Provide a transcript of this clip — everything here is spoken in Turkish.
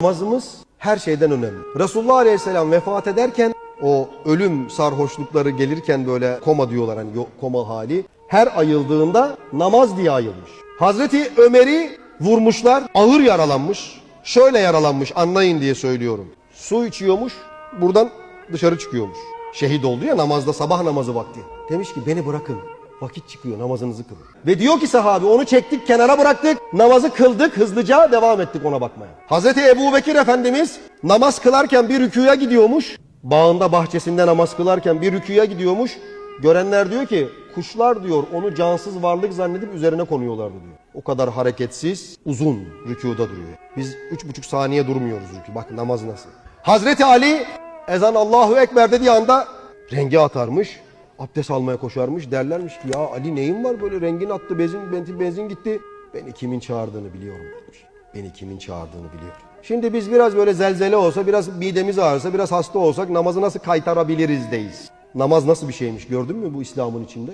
Namazımız her şeyden önemli. Resulullah Aleyhisselam vefat ederken o ölüm sarhoşlukları gelirken böyle koma diyorlar hani koma hali. Her ayıldığında namaz diye ayılmış. Hazreti Ömer'i vurmuşlar ağır yaralanmış. Şöyle yaralanmış anlayın diye söylüyorum. Su içiyormuş buradan dışarı çıkıyormuş. Şehit oldu ya namazda sabah namazı vakti. Demiş ki beni bırakın. Vakit çıkıyor namazınızı kılın. Ve diyor ki sahabi onu çektik kenara bıraktık. Namazı kıldık hızlıca devam ettik ona bakmaya. Hazreti Ebu Bekir Efendimiz namaz kılarken bir rüküye gidiyormuş. Bağında bahçesinde namaz kılarken bir rüküye gidiyormuş. Görenler diyor ki kuşlar diyor onu cansız varlık zannedip üzerine konuyorlardı diyor. O kadar hareketsiz uzun rükuda duruyor. Biz üç buçuk saniye durmuyoruz rükü. Bak namaz nasıl. Hazreti Ali ezan Allahu Ekber dediği anda rengi atarmış. Abdest almaya koşarmış. Derlermiş ki ya Ali neyin var böyle rengin attı benzin, benzin, benzin gitti. Beni kimin çağırdığını biliyorum demiş. Beni kimin çağırdığını biliyorum. Şimdi biz biraz böyle zelzele olsa, biraz midemiz ağrısa, biraz hasta olsak namazı nasıl kaytarabiliriz deyiz. Namaz nasıl bir şeymiş gördün mü bu İslam'ın içinde?